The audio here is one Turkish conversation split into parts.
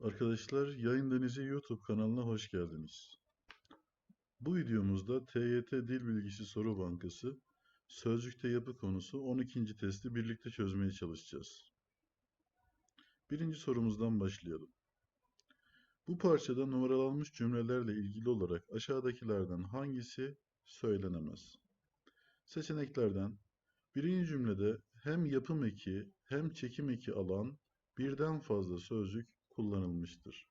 Arkadaşlar Yayın Denizi YouTube kanalına hoş geldiniz. Bu videomuzda TYT Dil Bilgisi Soru Bankası Sözcükte Yapı konusu 12. testi birlikte çözmeye çalışacağız. Birinci sorumuzdan başlayalım. Bu parçada numaralanmış cümlelerle ilgili olarak aşağıdakilerden hangisi söylenemez? Seçeneklerden birinci cümlede hem yapım eki hem çekim eki alan birden fazla sözcük kullanılmıştır.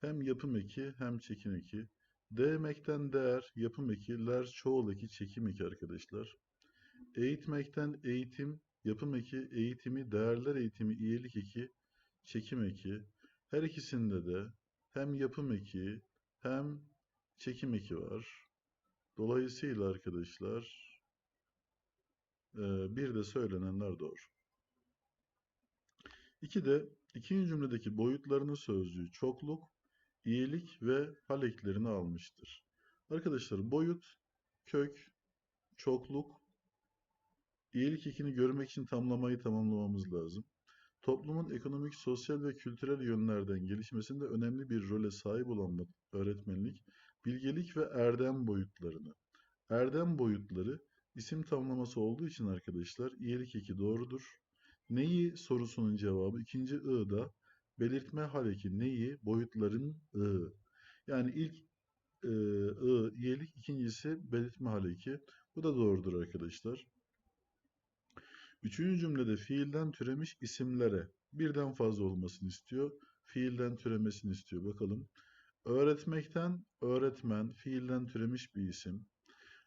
Hem yapım eki hem çekim eki. Değmekten değer, yapım eki, çoğul eki, çekim eki arkadaşlar. Eğitmekten eğitim, yapım eki, eğitimi, değerler eğitimi, iyilik eki, çekim eki. Her ikisinde de hem yapım eki hem çekim eki var. Dolayısıyla arkadaşlar bir de söylenenler doğru. İki de ikinci cümledeki boyutlarını sözcüğü çokluk, iyilik ve hal eklerini almıştır. Arkadaşlar boyut, kök, çokluk, iyilik ekini görmek için tamlamayı tamamlamamız lazım. Toplumun ekonomik, sosyal ve kültürel yönlerden gelişmesinde önemli bir role sahip olan öğretmenlik, bilgelik ve erdem boyutlarını. Erdem boyutları isim tamlaması olduğu için arkadaşlar iyilik eki doğrudur. Neyi sorusunun cevabı ikinci i'da belirtme hal eki neyi boyutların i. Yani ilk e, i iyilik ikincisi belirtme hal eki. Bu da doğrudur arkadaşlar. Üçüncü cümlede fiilden türemiş isimlere birden fazla olmasını istiyor. Fiilden türemesini istiyor. Bakalım. Öğretmekten öğretmen fiilden türemiş bir isim.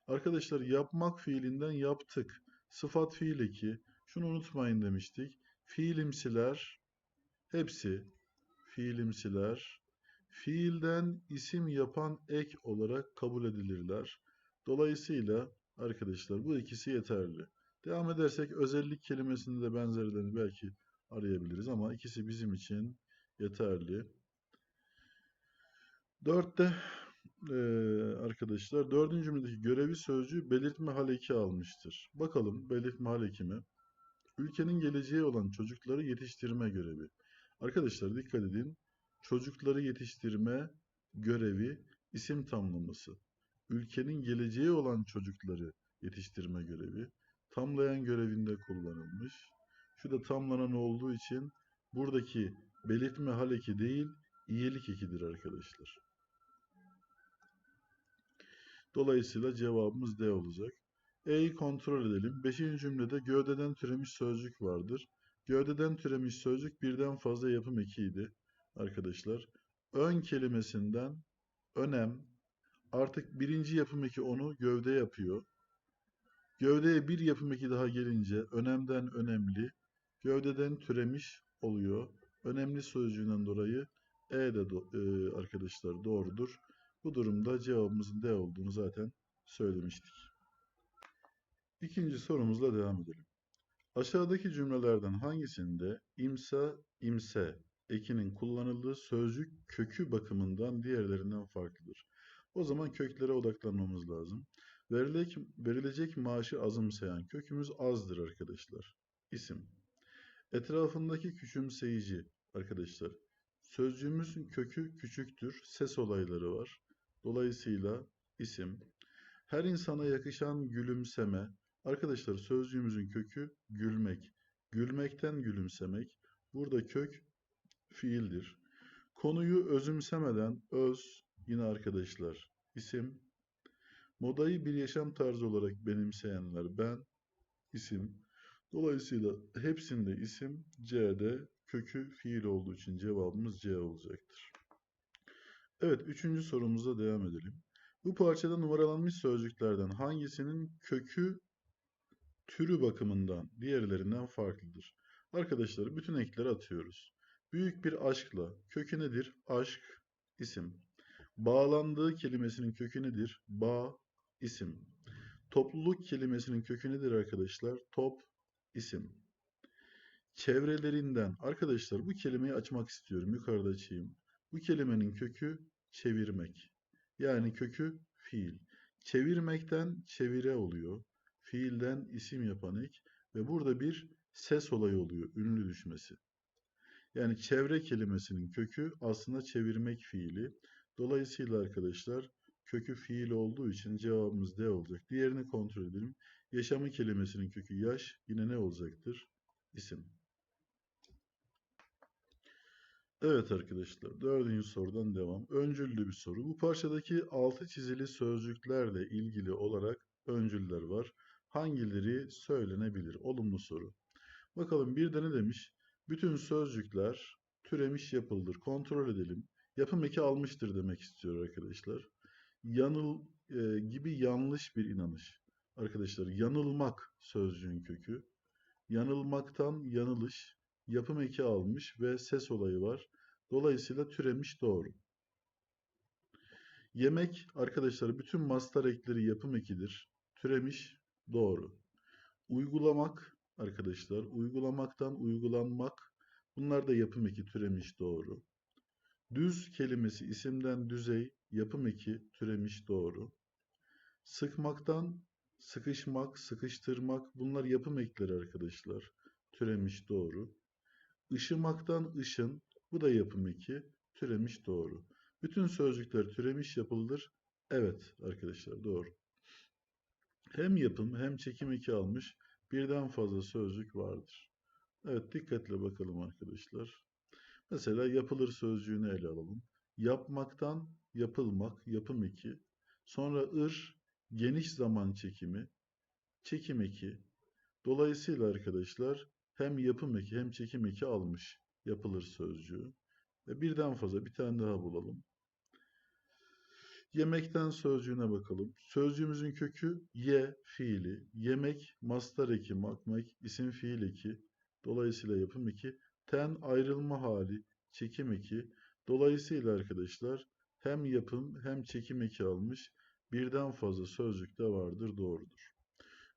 Arkadaşlar yapmak fiilinden yaptık. Sıfat fiil eki. Şunu unutmayın demiştik. Fiilimsiler hepsi fiilimsiler fiilden isim yapan ek olarak kabul edilirler. Dolayısıyla arkadaşlar bu ikisi yeterli. Devam edersek özellik kelimesinde de benzerlerini belki arayabiliriz ama ikisi bizim için yeterli. Dörtte eee, arkadaşlar dördüncü cümledeki görevi sözcüğü belirtme hal eki almıştır. Bakalım belirtme hal eki mi? Ülkenin geleceği olan çocukları yetiştirme görevi. Arkadaşlar dikkat edin. Çocukları yetiştirme görevi isim tamlaması. Ülkenin geleceği olan çocukları yetiştirme görevi. Tamlayan görevinde kullanılmış. Şu da tamlanan olduğu için buradaki belirtme hal eki değil, iyilik ekidir arkadaşlar. Dolayısıyla cevabımız D olacak. E'yi kontrol edelim. Beşinci cümlede gövdeden türemiş sözcük vardır. Gövdeden türemiş sözcük birden fazla yapım ekiydi arkadaşlar. Ön kelimesinden önem artık birinci yapım eki onu gövde yapıyor. Gövdeye bir yapım eki daha gelince önemden önemli, gövdeden türemiş oluyor. Önemli sözcüğünden dolayı E de do- e, arkadaşlar doğrudur. Bu durumda cevabımızın D olduğunu zaten söylemiştik. İkinci sorumuzla devam edelim. Aşağıdaki cümlelerden hangisinde imsa, imse ekinin kullanıldığı sözcük kökü bakımından diğerlerinden farklıdır? O zaman köklere odaklanmamız lazım. Verilecek, verilecek maaşı azımsayan kökümüz azdır arkadaşlar. İsim. Etrafındaki küçümseyici arkadaşlar. Sözcüğümüzün kökü küçüktür. Ses olayları var. Dolayısıyla isim. Her insana yakışan gülümseme. Arkadaşlar sözcüğümüzün kökü gülmek. Gülmekten gülümsemek. Burada kök fiildir. Konuyu özümsemeden öz yine arkadaşlar isim. Modayı bir yaşam tarzı olarak benimseyenler ben isim. Dolayısıyla hepsinde isim C'de kökü fiil olduğu için cevabımız C olacaktır. Evet, üçüncü sorumuza devam edelim. Bu parçada numaralanmış sözcüklerden hangisinin kökü türü bakımından diğerlerinden farklıdır? Arkadaşlar bütün ekleri atıyoruz. Büyük bir aşkla kökü nedir? Aşk, isim. Bağlandığı kelimesinin kökü nedir? Bağ, isim. Topluluk kelimesinin kökü nedir arkadaşlar? Top, isim. Çevrelerinden. Arkadaşlar bu kelimeyi açmak istiyorum. Yukarıda açayım. Bu kelimenin kökü çevirmek. Yani kökü fiil. Çevirmekten çevire oluyor. fiilden isim yapan ek ve burada bir ses olayı oluyor, ünlü düşmesi. Yani çevre kelimesinin kökü aslında çevirmek fiili. Dolayısıyla arkadaşlar kökü fiil olduğu için cevabımız D olacak. Diğerini kontrol edelim. Yaşamı kelimesinin kökü yaş yine ne olacaktır? İsim. Evet arkadaşlar dördüncü sorudan devam. Öncüllü bir soru. Bu parçadaki altı çizili sözcüklerle ilgili olarak öncüller var. Hangileri söylenebilir? Olumlu soru. Bakalım bir de ne demiş? Bütün sözcükler türemiş yapıldır. Kontrol edelim. Yapım eki almıştır demek istiyor arkadaşlar. Yanıl e, gibi yanlış bir inanış. Arkadaşlar yanılmak sözcüğün kökü. Yanılmaktan yanılış. Yapım eki almış ve ses olayı var. Dolayısıyla türemiş doğru. Yemek arkadaşlar bütün mastar ekleri yapım ekidir. Türemiş doğru. Uygulamak arkadaşlar uygulamaktan uygulanmak bunlar da yapım eki türemiş doğru. Düz kelimesi isimden düzey yapım eki türemiş doğru. Sıkmaktan sıkışmak, sıkıştırmak bunlar yapım ekleri arkadaşlar. Türemiş doğru. Işımaktan ışın bu da yapım eki türemiş doğru. Bütün sözcükler türemiş yapılıdır. Evet arkadaşlar doğru. Hem yapım hem çekim eki almış birden fazla sözcük vardır. Evet dikkatle bakalım arkadaşlar. Mesela yapılır sözcüğünü ele alalım. Yapmaktan yapılmak, yapım eki. Sonra ır, geniş zaman çekimi, çekim eki. Dolayısıyla arkadaşlar hem yapım eki hem çekim eki almış yapılır sözcüğü. Ve birden fazla bir tane daha bulalım. Yemekten sözcüğüne bakalım. Sözcüğümüzün kökü ye fiili. Yemek mastar eki, makmek isim fiil eki. Dolayısıyla yapım eki. Ten ayrılma hali, çekim eki. Dolayısıyla arkadaşlar hem yapım hem çekim eki almış. Birden fazla sözcük de vardır doğrudur.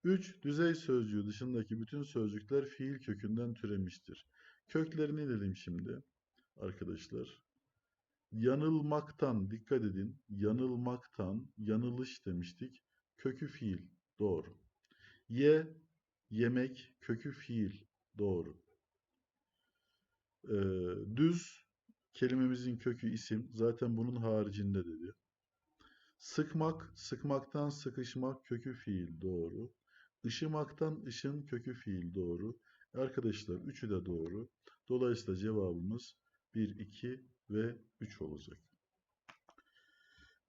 3. Düzey sözcüğü dışındaki bütün sözcükler fiil kökünden türemiştir. Köklerini dedim şimdi arkadaşlar. Yanılmaktan dikkat edin. Yanılmaktan yanılış demiştik. Kökü fiil doğru. Ye yemek kökü fiil doğru. Ee, düz kelimemizin kökü isim. Zaten bunun haricinde dedi. Sıkmak, sıkmaktan sıkışmak kökü fiil doğru. Işımaktan ışın kökü fiil doğru. Arkadaşlar üçü de doğru. Dolayısıyla cevabımız 1, 2 ve 3 olacak.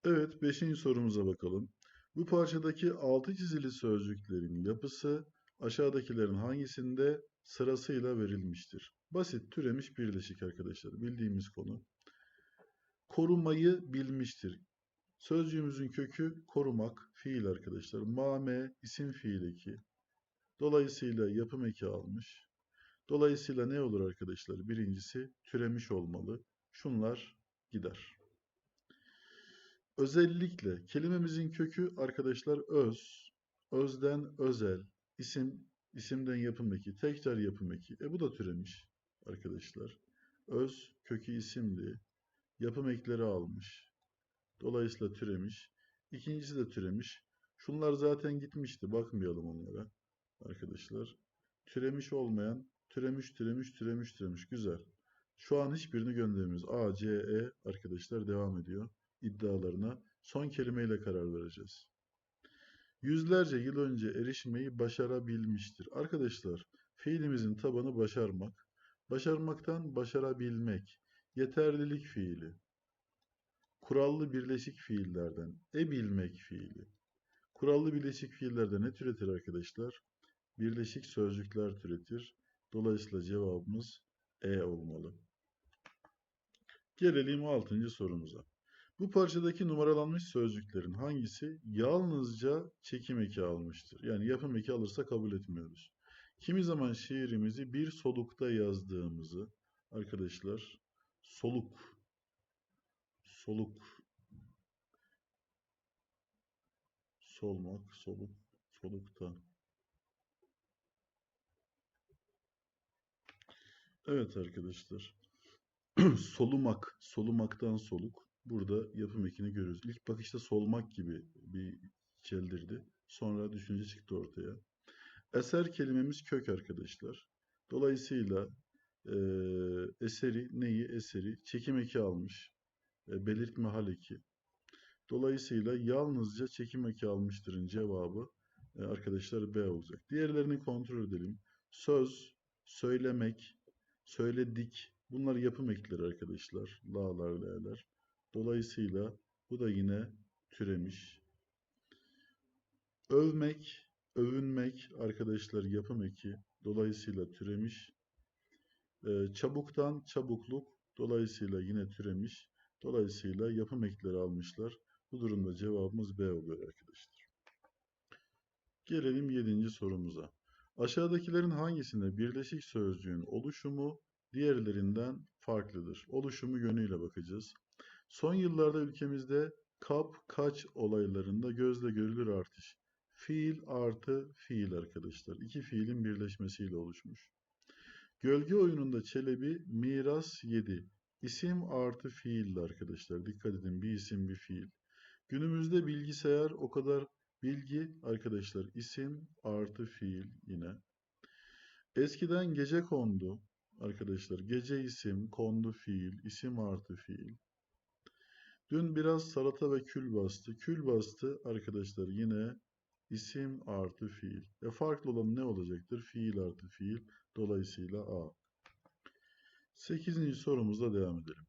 Evet 5. sorumuza bakalım. Bu parçadaki altı çizili sözcüklerin yapısı aşağıdakilerin hangisinde sırasıyla verilmiştir? Basit türemiş birleşik arkadaşlar. Bildiğimiz konu. Korumayı bilmiştir. Sözcüğümüzün kökü korumak, fiil arkadaşlar. Mame, isim fiil eki. Dolayısıyla yapım eki almış. Dolayısıyla ne olur arkadaşlar? Birincisi türemiş olmalı. Şunlar gider. Özellikle kelimemizin kökü arkadaşlar öz. Özden özel. isim, isimden yapım eki. Tekrar yapım eki. E bu da türemiş arkadaşlar. Öz kökü isimli. Yapım ekleri almış. Dolayısıyla türemiş. İkincisi de türemiş. Şunlar zaten gitmişti. Bakmayalım onlara. Arkadaşlar. Türemiş olmayan türemiş, türemiş, türemiş, türemiş. Güzel. Şu an hiçbirini göndermiyoruz. A, C, E arkadaşlar devam ediyor iddialarına. Son kelimeyle karar vereceğiz. Yüzlerce yıl önce erişmeyi başarabilmiştir. Arkadaşlar fiilimizin tabanı başarmak. Başarmaktan başarabilmek. Yeterlilik fiili. Kurallı birleşik fiillerden e-bilmek fiili. Kurallı birleşik fiillerde ne türetir arkadaşlar? Birleşik sözcükler türetir. Dolayısıyla cevabımız E olmalı. Gelelim 6. sorumuza. Bu parçadaki numaralanmış sözcüklerin hangisi yalnızca çekim eki almıştır? Yani yapım eki alırsa kabul etmiyoruz. Kimi zaman şiirimizi bir solukta yazdığımızı arkadaşlar soluk soluk solmak soluk solukta Evet arkadaşlar solumak solumaktan soluk burada yapım ekini görüyoruz. İlk bakışta solmak gibi bir çeldirdi. Sonra düşünce çıktı ortaya. Eser kelimemiz kök arkadaşlar. Dolayısıyla eee, eseri neyi? Eseri çekim eki almış. E, belirtme hal eki. Dolayısıyla yalnızca çekim eki almıştırın cevabı e, arkadaşlar B olacak. Diğerlerini kontrol edelim. Söz, söylemek, söyledik. Bunlar yapım ekleri arkadaşlar. La'lar, L'ler. Dolayısıyla bu da yine türemiş. Övmek, övünmek arkadaşlar yapım eki. Dolayısıyla türemiş. Ee, çabuktan çabukluk. Dolayısıyla yine türemiş. Dolayısıyla yapım ekleri almışlar. Bu durumda cevabımız B oluyor arkadaşlar. Gelelim 7. sorumuza. Aşağıdakilerin hangisinde birleşik sözcüğün oluşumu diğerlerinden farklıdır? Oluşumu yönüyle bakacağız. Son yıllarda ülkemizde kap kaç olaylarında gözle görülür artış. Fiil artı fiil arkadaşlar. İki fiilin birleşmesiyle oluşmuş. Gölge oyununda Çelebi miras yedi. İsim artı fiildi arkadaşlar. Dikkat edin bir isim bir fiil. Günümüzde bilgisayar o kadar bilgi arkadaşlar. isim artı fiil yine. Eskiden gece kondu arkadaşlar. Gece isim, kondu fiil, isim artı fiil. Dün biraz salata ve kül bastı. Kül bastı arkadaşlar yine isim artı fiil. E farklı olan ne olacaktır? Fiil artı fiil. Dolayısıyla A. 8. sorumuzla devam edelim.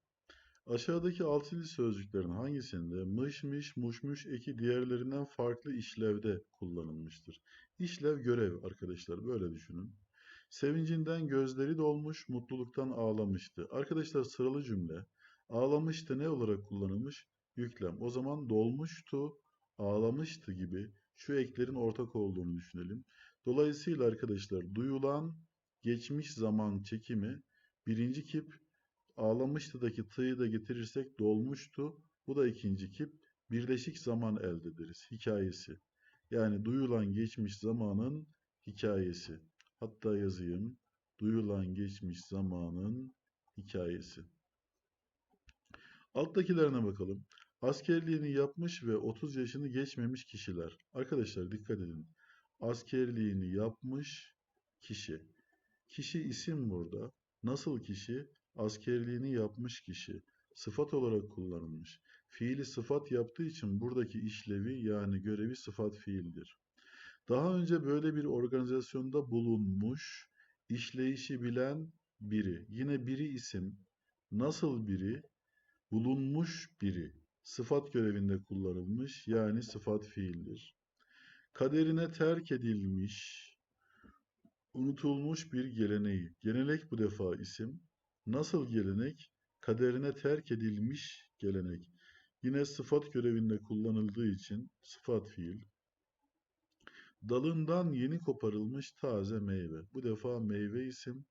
Aşağıdaki altılı sözcüklerin hangisinde mış mış muşmuş eki diğerlerinden farklı işlevde kullanılmıştır? İşlev görev arkadaşlar böyle düşünün. Sevincinden gözleri dolmuş, mutluluktan ağlamıştı. Arkadaşlar sıralı cümle. Ağlamıştı ne olarak kullanılmış? Yüklem. O zaman dolmuştu, ağlamıştı gibi şu eklerin ortak olduğunu düşünelim. Dolayısıyla arkadaşlar duyulan geçmiş zaman çekimi birinci kip ağlamıştıdaki tı'yı da getirirsek dolmuştu. Bu da ikinci kip birleşik zaman elde ederiz. Hikayesi. Yani duyulan geçmiş zamanın hikayesi. Hatta yazayım. Duyulan geçmiş zamanın hikayesi. Alttakilerine bakalım. Askerliğini yapmış ve 30 yaşını geçmemiş kişiler. Arkadaşlar dikkat edin. Askerliğini yapmış kişi. Kişi isim burada. Nasıl kişi? Askerliğini yapmış kişi. Sıfat olarak kullanılmış. Fiili sıfat yaptığı için buradaki işlevi yani görevi sıfat fiildir. Daha önce böyle bir organizasyonda bulunmuş, işleyişi bilen biri. Yine biri isim. Nasıl biri? Bulunmuş biri. Sıfat görevinde kullanılmış yani sıfat fiildir. Kaderine terk edilmiş, unutulmuş bir geleneği. Gelenek bu defa isim. Nasıl gelenek? Kaderine terk edilmiş gelenek. Yine sıfat görevinde kullanıldığı için sıfat fiil. Dalından yeni koparılmış taze meyve. Bu defa meyve isim.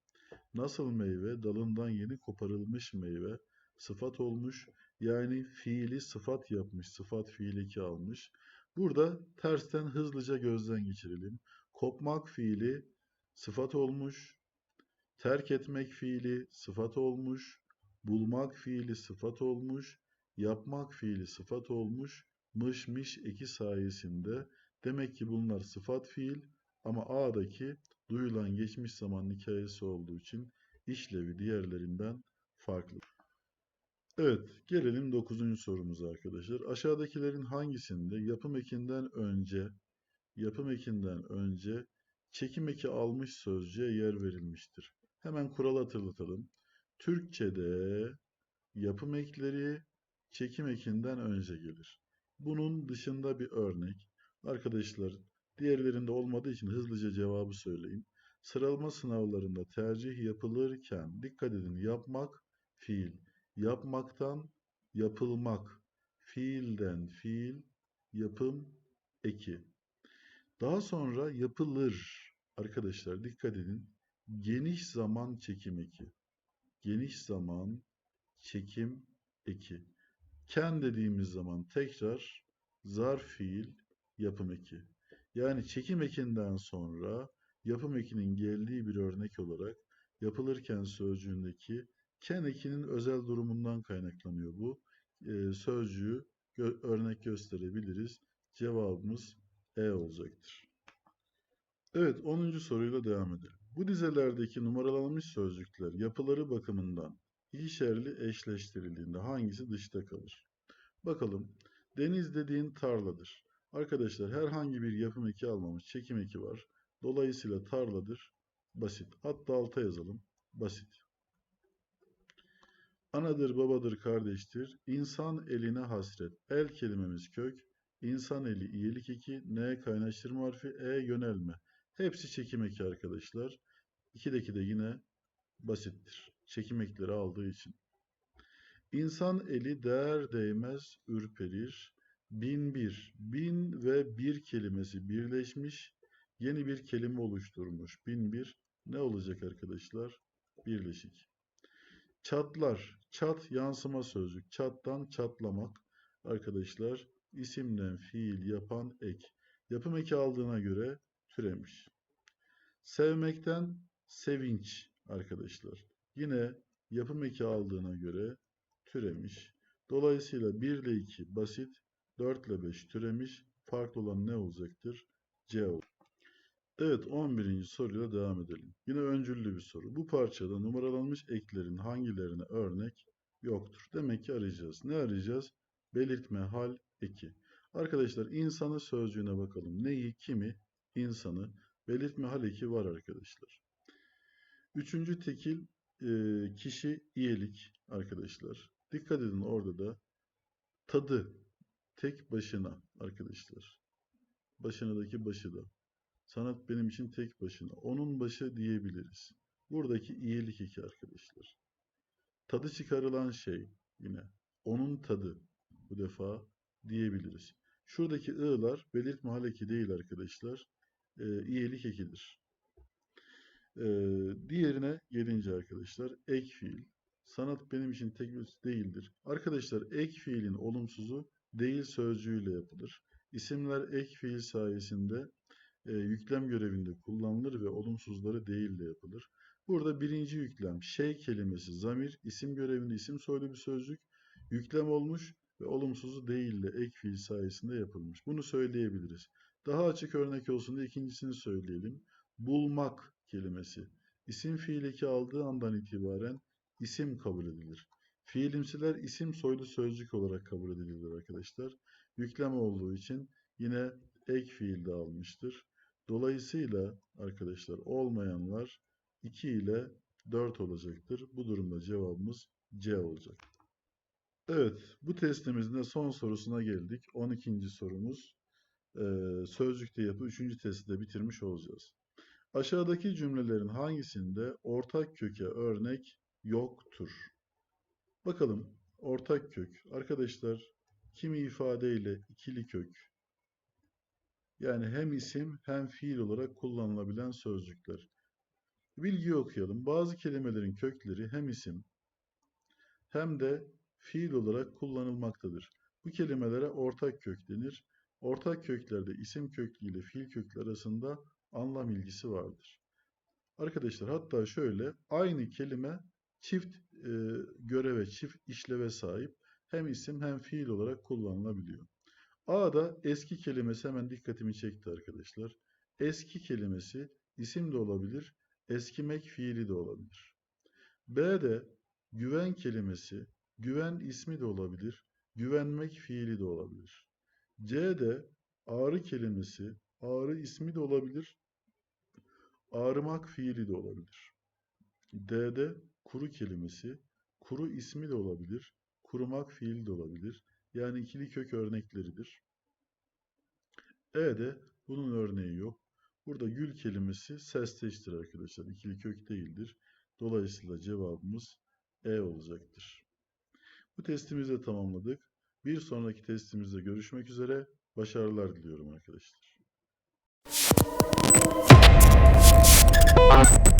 Nasıl meyve? Dalından yeni koparılmış meyve. Sıfat olmuş. Yani fiili sıfat yapmış. Sıfat fiil eki almış. Burada tersten hızlıca gözden geçirelim. Kopmak fiili sıfat olmuş. Terk etmek fiili sıfat olmuş. Bulmak fiili sıfat olmuş. Yapmak fiili sıfat olmuş. Mış miş eki sayesinde Demek ki bunlar sıfat fiil ama A'daki duyulan geçmiş zaman hikayesi olduğu için işlevi diğerlerinden farklı. Evet, gelelim 9. sorumuza arkadaşlar. Aşağıdakilerin hangisinde yapım ekinden önce yapım ekinden önce çekim eki almış sözcüğe yer verilmiştir? Hemen kuralı hatırlatalım. Türkçe'de yapım ekleri çekim ekinden önce gelir. Bunun dışında bir örnek. Arkadaşlar diğerlerinde olmadığı için hızlıca cevabı söyleyeyim. Sıralama sınavlarında tercih yapılırken dikkat edin yapmak fiil. Yapmaktan yapılmak. Fiilden fiil yapım eki. Daha sonra yapılır. Arkadaşlar dikkat edin. Geniş zaman çekim eki. Geniş zaman çekim eki. Ken dediğimiz zaman tekrar zarf fiil yapım eki. Yani çekim ekinden sonra yapım ekinin geldiği bir örnek olarak yapılırken sözcüğündeki ken ekinin özel durumundan kaynaklanıyor bu. Ee, sözcüğü gö örnek gösterebiliriz. Cevabımız E olacaktır. Evet 10. soruyla devam edelim. Bu dizelerdeki numaralanmış sözcükler yapıları bakımından ikişerli eşleştirildiğinde hangisi dışta kalır? Bakalım. Deniz dediğin tarladır. Arkadaşlar herhangi bir yapım eki almamış. Çekim eki var. Dolayısıyla tarladır. Basit. Hatta alta yazalım. Basit. Anadır, babadır, kardeştir. İnsan eline hasret. El kelimemiz kök. İnsan eli iyilik eki. N kaynaştırma harfi. E yönelme. Hepsi çekim eki arkadaşlar. İkideki de yine basittir. Çekim ekleri aldığı için. İnsan eli değer değmez ürperir. Bin bir. Bin ve bir kelimesi birleşmiş. Yeni bir kelime oluşturmuş. Bin bir. Ne olacak arkadaşlar? Birleşik. Çatlar. Çat yansıma sözcük. Çattan çatlamak. Arkadaşlar isimden fiil yapan ek. Yapım eki aldığına göre türemiş. Sevmekten sevinç arkadaşlar. Yine yapım eki aldığına göre türemiş. Dolayısıyla 1 ile 2 basit, 4 ile 5 türemiş. Farklı olan ne olacaktır? C olur. Evet 11. soruyla devam edelim. Yine öncüllü bir soru. Bu parçada numaralanmış eklerin hangilerine örnek yoktur? Demek ki arayacağız. Ne arayacağız? Belirtme hal eki. Arkadaşlar insanı sözcüğüne bakalım. Neyi, kimi? İnsanı. Belirtme hal eki var arkadaşlar. Üçüncü tekil e, kişi iyilik arkadaşlar. Dikkat edin orada da tadı tek başına arkadaşlar. Başınadaki başı da. Sanat benim için tek başına. Onun başı diyebiliriz. Buradaki iyilik eki arkadaşlar. Tadı çıkarılan şey yine. Onun tadı bu defa diyebiliriz. Şuradaki ı'lar belirtme hal eki değil arkadaşlar. E, iyilik ekidir. E, diğerine gelince arkadaşlar ek fiil. Sanat benim için tek bir değildir. Arkadaşlar ek fiilin olumsuzu değil sözcüğüyle yapılır. İsimler ek fiil sayesinde e, yüklem görevinde kullanılır ve olumsuzları değil de yapılır. Burada birinci yüklem şey kelimesi zamir, isim görevinde isim soylu bir sözcük, yüklem olmuş ve olumsuzu değil de ek fiil sayesinde yapılmış. Bunu söyleyebiliriz. Daha açık örnek olsun diye ikincisini söyleyelim. Bulmak kelimesi. İsim fiil eki aldığı andan itibaren isim kabul edilir. Fiilimsiler isim soylu sözcük olarak kabul edilir arkadaşlar. Yüklem olduğu için yine ek fiil de almıştır. Dolayısıyla arkadaşlar olmayanlar 2 ile 4 olacaktır. Bu durumda cevabımız C olacak. Evet, bu testimizin de son sorusuna geldik. 12. sorumuz. Ee, sözcükte yapı 3. testi de bitirmiş olacağız. Aşağıdaki cümlelerin hangisinde ortak köke örnek yoktur? Bakalım ortak kök. Arkadaşlar kimi ifadeyle ikili kök yani hem isim hem fiil olarak kullanılabilen sözcükler. Bilgiyi okuyalım. Bazı kelimelerin kökleri hem isim hem de fiil olarak kullanılmaktadır. Bu kelimelere ortak kök denir. Ortak köklerde isim köklü ile fiil köklü arasında anlam ilgisi vardır. Arkadaşlar hatta şöyle aynı kelime çift e, göreve, çift işleve sahip hem isim hem fiil olarak kullanılabiliyor. A'da eski kelimesi hemen dikkatimi çekti arkadaşlar. Eski kelimesi isim de olabilir, eskimek fiili de olabilir. B'de güven kelimesi güven ismi de olabilir, güvenmek fiili de olabilir. C'de ağrı kelimesi ağrı ismi de olabilir, ağrımak fiili de olabilir. D'de kuru kelimesi kuru ismi de olabilir, kurumak fiili de olabilir. Yani ikili kök örnekleridir. E'de bunun örneği yok. Burada gül kelimesi sesteştir arkadaşlar. İkili kök değildir. Dolayısıyla cevabımız E olacaktır. Bu testimizi de tamamladık. Bir sonraki testimizde görüşmek üzere. Başarılar diliyorum arkadaşlar. Thank